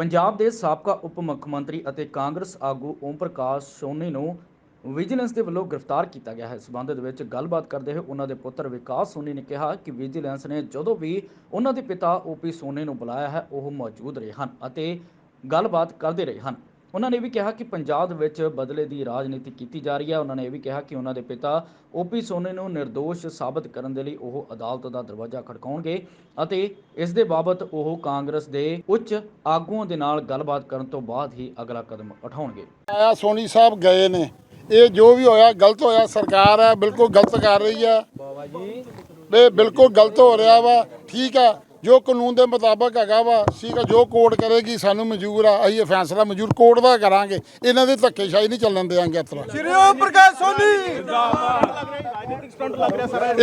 ਪੰਜਾਬ ਦੇ ਸਾਬਕਾ ਉਪ ਮੁੱਖ ਮੰਤਰੀ ਅਤੇ ਕਾਂਗਰਸ ਆਗੂ ਓਮ ਪ੍ਰਕਾਸ਼ ਸੋਨੀ ਨੂੰ ਵਿਜੀਲੈਂਸ ਦੇ ਵੱਲੋਂ ਗ੍ਰਿਫਤਾਰ ਕੀਤਾ ਗਿਆ ਹੈ। ਇਸ ਸੰਬੰਧ ਵਿੱਚ ਗੱਲਬਾਤ ਕਰਦੇ ਹੋਏ ਉਹਨਾਂ ਦੇ ਪੁੱਤਰ ਵਿਕਾਸ ਸੋਨੀ ਨੇ ਕਿਹਾ ਕਿ ਵਿਜੀਲੈਂਸ ਨੇ ਜਦੋਂ ਵੀ ਉਹਨਾਂ ਦੇ ਪਿਤਾ ਓਪੀ ਸੋਨੀ ਨੂੰ ਬੁਲਾਇਆ ਹੈ, ਉਹ ਮੌਜੂਦ ਰਹੇ ਹਨ ਅਤੇ ਗੱਲਬਾਤ ਕਰਦੇ ਰਹੇ ਹਨ। ਉਹਨਾਂ ਨੇ ਵੀ ਕਿਹਾ ਕਿ ਪੰਜਾਬ ਦੇ ਵਿੱਚ ਬਦਲੇ ਦੀ ਰਾਜਨੀਤੀ ਕੀਤੀ ਜਾ ਰਹੀ ਹੈ। ਉਹਨਾਂ ਨੇ ਇਹ ਵੀ ਕਿਹਾ ਕਿ ਉਹਨਾਂ ਦੇ ਪਿਤਾ ਓਪੀ ਸੋਨੀ ਨੂੰ નિર્ਦੋਸ਼ ਸਾਬਤ ਕਰਨ ਦੇ ਲਈ ਉਹ ਅਦਾਲਤ ਦਾ ਦਰਵਾਜ਼ਾ ਖੜਕਾਉਣਗੇ ਅਤੇ ਇਸ ਦੇ ਬਾਬਤ ਉਹ ਕਾਂਗਰਸ ਦੇ ਉੱਚ ਆਗੂਆਂ ਦੇ ਨਾਲ ਗੱਲਬਾਤ ਕਰਨ ਤੋਂ ਬਾਅਦ ਹੀ ਅਗਲਾ ਕਦਮ ਉਠਾਉਣਗੇ। ਆਇਆ ਸੋਨੀ ਸਾਹਿਬ ਗਏ ਨੇ। ਇਹ ਜੋ ਵੀ ਹੋਇਆ ਗਲਤ ਹੋਇਆ ਸਰਕਾਰ ਹੈ ਬਿਲਕੁਲ ਗਲਤ ਕਰ ਰਹੀ ਹੈ। ਬਾਬਾ ਜੀ। ਇਹ ਬਿਲਕੁਲ ਗਲਤ ਹੋ ਰਿਹਾ ਵਾ। ਠੀਕ ਆ ਜੋ ਕਾਨੂੰਨ ਦੇ ਮੁਤਾਬਕ ਹੈਗਾ ਵਾ ਠੀਕ ਆ ਜੋ ਕੋਰਟ ਕਰੇਗੀ ਸਾਨੂੰ ਮਨਜ਼ੂਰ ਆ ਅਸੀਂ ਇਹ ਫੈਸਲਾ ਮਨਜ਼ੂਰ ਕੋਰਟ ਦਾ ਕਰਾਂਗੇ। ਇਹਨਾਂ ਦੀ ਧੱਕੇਸ਼ਾਹੀ ਨਹੀਂ ਚੱਲਣ ਦੇਵਾਂਗੇ ਇਸ ਤਰ੍ਹਾਂ। ਸ਼੍ਰੀ ਓਮ ਪ੍ਰਕਾਸ਼ ਸੋਨੀ!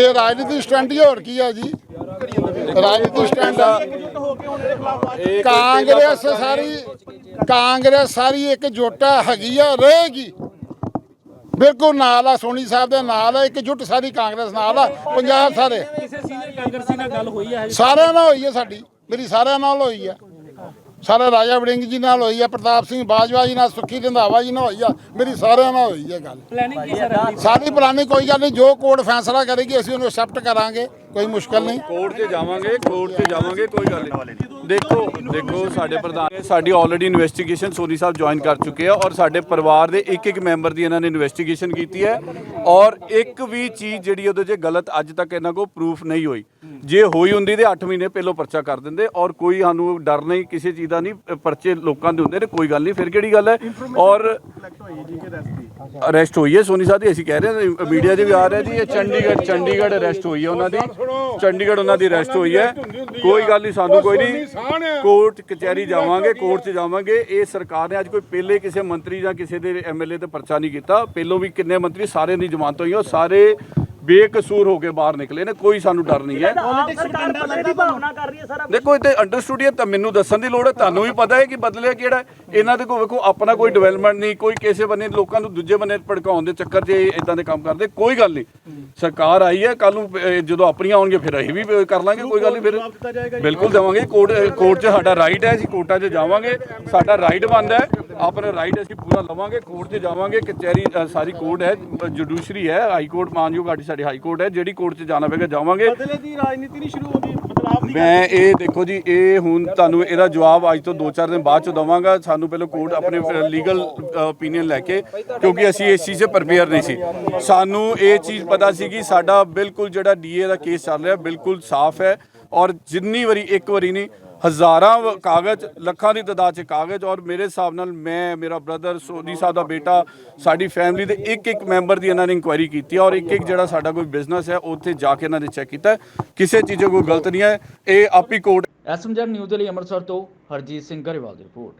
ਇਹ ਰਾਜਨੀਤੀ ਸਟੰਟ ਹੀ ਹੋਰ ਕੀ ਆ ਜੀ? ਰਾਜਨੀਤੀ ਸਟੰਟ ਆ। ਕਾਂਗਰਸ ਸਾਰੀ ਕਾਂਗਰਸ ਸਾਰੀ ਇੱਕ ਜੋਟਾ ਹੈਗੀ ਆ ਰਹੇਗੀ। ਬਿਲਕੁਲ ਨਾਲ ਆ ਸੋਨੀ ਸਾਹਿਬ ਦੇ ਨਾਲ ਆ ਇੱਕ ਜੁੱਟ ਸਾਰੀ ਕਾਂਗਰਸ ਨਾਲ ਆ ਪੰਜਾਬ ਸਾਰੇ। ਕਿਸੇ ਸੀਨੀਅਰ ਕਾਂਗਰਸੀ ਨਾਲ ਗੱਲ ਹੋਈ ਹੈ ਸਾਰਿਆਂ ਨਾਲ ਹੋਈ ਹੈ ਸਾਡੀ ਮੇਰੀ ਸਾਰਿਆਂ ਨਾਲ ਹੋਈ ਹੈ ਸਾਰੇ ਰਾਜਾ ਵੜਿੰਗ ਜੀ ਨਾਲ ਹੋਈ ਹੈ ਪ੍ਰਤਾਪ ਸਿੰਘ ਬਾਜਵਾ ਜੀ ਨਾਲ ਸੁੱਖੀ ਰੰਧਾਵਾ ਜੀ ਨਾਲ ਹੋਈ ਆ ਮੇਰੀ ਸਾਰਿਆਂ ਨਾਲ ਹੋਈ ਹੈ ਗੱਲ। ਪਲੈਨਿੰਗ ਸਾਡੀ ਪੁਰਾਣੀ ਕੋਈ ਗੱਲ ਨਹੀਂ ਜੋ ਕੋਰਟ ਫੈਸਲਾ ਕਰੇਗੀ ਅਸੀਂ ਉਹਨੂੰ ਐਕਸੈਪਟ ਕਰਾਂਗੇ। ਕੋਈ ਮੁਸ਼ਕਲ ਨਹੀਂ? ਕੋਰਟ 'ਚ ਜਾਵਾਂਗੇ, ਕੋਰਟ 'ਚ ਜਾਵਾਂਗੇ, ਕੋਈ ਗੱਲ ਨਹੀਂ। ਦੇਖੋ ਦੇਖੋ ਸਾਡੇ ਪ੍ਰਧਾਨ, ਸਾਡੀ ਆਲਰੇਡੀ ਇਨਵੈਸਟੀਗੇਸ਼ਨ ਸੋਨੀ ਸਾਹਿਬ ਜੁਆਇਨ ਕਰ ਚੁੱਕੇ ਆ ਔਰ ਸਾਡੇ ਪਰਿਵਾਰ ਦੇ ਇੱਕ ਇੱਕ ਮੈਂਬਰ ਦੀ ਇਹਨਾਂ ਨੇ ਇਨਵੈਸਟੀਗੇਸ਼ਨ ਕੀਤੀ ਹੈ ਔਰ ਇੱਕ ਵੀ ਚੀਜ਼ ਜਿਹੜੀ ਉਹਦੇ 'ਚ ਗਲਤ ਅੱਜ ਤੱਕ ਇਹਨਾਂ ਕੋਲ ਪ੍ਰੂਫ ਨਹੀਂ ਹੋਈ। ਜੇ ਹੋਈ ਹੁੰਦੀ ਤੇ 8 ਮਹੀਨੇ ਪਹਿਲਾਂ ਪਰਚਾ ਕਰ ਦਿੰਦੇ ਔਰ ਕੋਈ ਸਾਨੂੰ ਡਰ ਨਹੀਂ, ਕਿਸੇ ਚੀਜ਼ ਦਾ ਨਹੀਂ, ਪਰਚੇ ਲੋਕਾਂ ਦੇ ਹੁੰਦੇ ਨੇ, ਕੋਈ ਗੱਲ ਨਹੀਂ, ਫਿਰ ਕਿਹੜੀ ਗੱਲ ਹੈ? ਔਰ ਅਰੈਸਟ ਹੋਈ ਹੈ ਸੋਨੀ ਸਾਹਿਬ ਦੀ, ਅਸੀਂ ਕਹਿ ਰਹੇ ਹਾਂ ਮੀਡੀਆ 'ਚ ਵੀ ਆ ਰਿਹਾ ਜੀ, ਇਹ ਚੰਡੀਗੜ੍ਹ ਚੰਡੀਗੜ੍ਹ ਅਰੈਸਟ ਹੋਈ ਹੈ ਉਹਨਾਂ ਦੀ। ਚੰਡੀਗੜ੍ਹ ਉਹਨਾਂ ਦੀ ਅਰੈਸਟ ਹੋਈ ਹੈ। ਕੋਈ ਗੱਲ ਨਹੀਂ ਸਾਨੂੰ ਕੋਈ ਨਹੀਂ। ਕੋਰਟ ਕਚਹਿਰੀ ਜਾਵਾਂਗੇ ਕੋਰਟ 'ਚ ਜਾਵਾਂਗੇ। ਇਹ ਸਰਕਾਰ ਨੇ ਅੱਜ ਕੋਈ ਪਹਿਲੇ ਕਿਸੇ ਮੰਤਰੀ ਜਾਂ ਕਿਸੇ ਦੇ ਐਮਐਲਏ ਤੇ ਪਰਚਾ ਨਹੀਂ ਕੀਤਾ। ਪਹਿਲੋਂ ਵੀ ਕਿੰਨੇ ਮੰਤਰੀ ਸਾਰਿਆਂ ਦੀ ਜ਼ਮਾਨਤ ਹੋਈ ਸਾਰੇ ਬੇਕਸੂਰ ਹੋ ਕੇ ਬਾਹਰ ਨਿਕਲੇ ਨੇ ਕੋਈ ਸਾਨੂੰ ਡਰ ਨਹੀਂ ਹੈ। ਬਦਲੇ ਦੇਖੋ ਤੇ ਅੰਡਰਸਟੂਡ ਹੈ ਤਾਂ ਮੈਨੂੰ ਦੱਸਣ ਦੀ ਲੋੜ ਹੈ ਤੁਹਾਨੂੰ ਵੀ ਪਤਾ ਹੈ ਕਿ ਬਦਲਿਆ ਕਿਹੜਾ। ਇਹਨਾਂ ਦੇ ਕੋਲ ਵੇਖੋ ਆਪਣਾ ਕੋਈ ਡਿਵੈਲਪਮੈਂਟ ਨਹੀਂ ਕੋਈ ਕਿਸੇ ਬੰਨੇ ਲੋਕਾਂ ਨੂੰ ਦੂਜੇ ਬੰਨੇ ਭੜਕਾਉਣ ਦੇ ਚੱਕਰ 'ਚ ਇਦਾਂ ਦੇ ਕੰਮ ਕਰਦੇ ਕੋਈ ਗੱਲ ਨਹੀਂ। ਸਰਕਾਰ ਆਈ ਹੈ ਕੱਲ ਨੂੰ ਜਦੋਂ ਆਪਣੀਆਂ ਆਉਣਗੇ ਫਿਰ ਅਸੀਂ ਵੀ ਕਰ ਲਾਂਗੇ ਕੋਈ ਗੱਲ ਨਹੀਂ ਫਿਰ ਬਿਲਕੁਲ ਦੇਵਾਂਗੇ। ਕੋਰਟ ਕੋਰਟ 'ਚ ਸਾਡਾ ਰਾਈਟ ਹੈ ਅਸੀਂ ਕੋਰਟਾਂ 'ਚ ਜਾਵਾਂਗੇ। ਸਾਡਾ ਰਾਈਟ ਬਣਦਾ ਹੈ। ਆਪਣਾ ਰਾਈਟ ਅਸੀਂ ਪੂਰਾ ਲਵਾਂਗੇ ਕੋਰਟ 'ਚ ਜਾਵਾਂਗੇ ਕਚਹਿਰੀ ਸਾਰੀ ਕੋਰਟ ਹੈ ਜੁਡੀਸ਼ਰੀ ਹੈ ਹਾਈ ਕੋਰਟ ਮਾਨਯੋਗ ਸਾਡੀ ਸਾਡੀ ਹਾਈ ਕੋਰਟ ਹੈ ਜਿਹੜੀ ਕੋਰਟ 'ਚ ਜਾਣਾ ਪਵੇਗਾ ਜਾਵਾਂਗੇ। ਬਦਲੇ ਦੀ ਰਾਜਨੀਤੀ ਨਹੀਂ ਸ਼ੁਰੂ ਹੁੰਦੀ ਬਦਲਾਵ ਦੀ ਮੈਂ ਇਹ ਦੇਖੋ ਜੀ ਇਹ ਹੁਣ ਤੁਹਾਨੂੰ ਇਹਦਾ ਜਵਾਬ ਅੱਜ ਤੋਂ 2-4 ਦਿਨ ਬਾਅਦ ਚ ਦਵਾਂਗਾ ਸਾਨੂੰ ਪਹਿਲਾਂ ਕੋਰਟ ਆਪਣੇ ਲੀਗਲ ਓਪੀਨੀਅਨ ਲੈ ਕੇ ਕਿਉਂਕਿ ਅਸੀਂ ਇਸ ਚੀਜ਼ 'ਤੇ ਪ੍ਰਪੇਅਰ ਨਹੀਂ ਸੀ। ਸਾਨੂੰ ਇਹ ਚੀਜ਼ ਪਤਾ ਸੀ ਕਿ ਸਾਡਾ ਬਿਲਕੁਲ ਜਿਹੜਾ ਡੀਏ ਦਾ ਕੇਸ ਚੱਲ ਰਿਹਾ ਬਿਲਕੁਲ ਸਾਫ਼ ਹੈ ਔਰ ਜਿੰਨੀ ਵਾਰੀ ਇੱਕ ਵਾਰੀ ਨਹੀਂ ਹਜ਼ਾਰਾਂ ਵ- ਕਾਗਜ਼, ਲੱਖਾਂ ਦੀ ਤਾਦਾਦ 'ਚ ਕਾਗਜ਼ ਔਰ ਮੇਰੇ ਹਿਸਾਬ ਨਾਲ ਮੈਂ, ਮੇਰਾ ਬ੍ਰਦਰ ਸੋਨੀ ਸਾਹਿਬ ਦਾ ਬੇਟਾ, ਸਾਡੀ ਫੈਮਿਲੀ ਦੇ ਇੱਕ ਇੱਕ ਮੈਂਬਰ ਦੀ ਇਹਨਾਂ ਨੇ ਇਨਕੁਆਇਰੀ ਕੀਤੀ ਔਰ ਇੱਕ ਇੱਕ ਜਿਹੜਾ ਸਾਡਾ ਕੋਈ ਬਿਜ਼ਨਸ ਹੈ, ਉੱਥੇ ਜਾ ਕੇ ਇਹਨਾਂ ਨੇ ਚੈੱਕ ਕੀਤਾ। ਕਿਸੇ ਚੀਜ਼ 'ਚ ਕੋਈ ਗਲਤ ਨਹੀਂ ਹੈ। ਇਹ ਆਪੀ ਕੋਰਟ ਐਸਐਮਜੈਡ ਨਿਊਜ਼ ਦੇ ਲਈ ਅੰਮ੍ਰਿਤਸਰ ਤੋਂ ਹਰਜੀਤ ਸਿੰਘ ਗਰੇਵਾਲ ਦੀ ਰਿਪੋਰਟ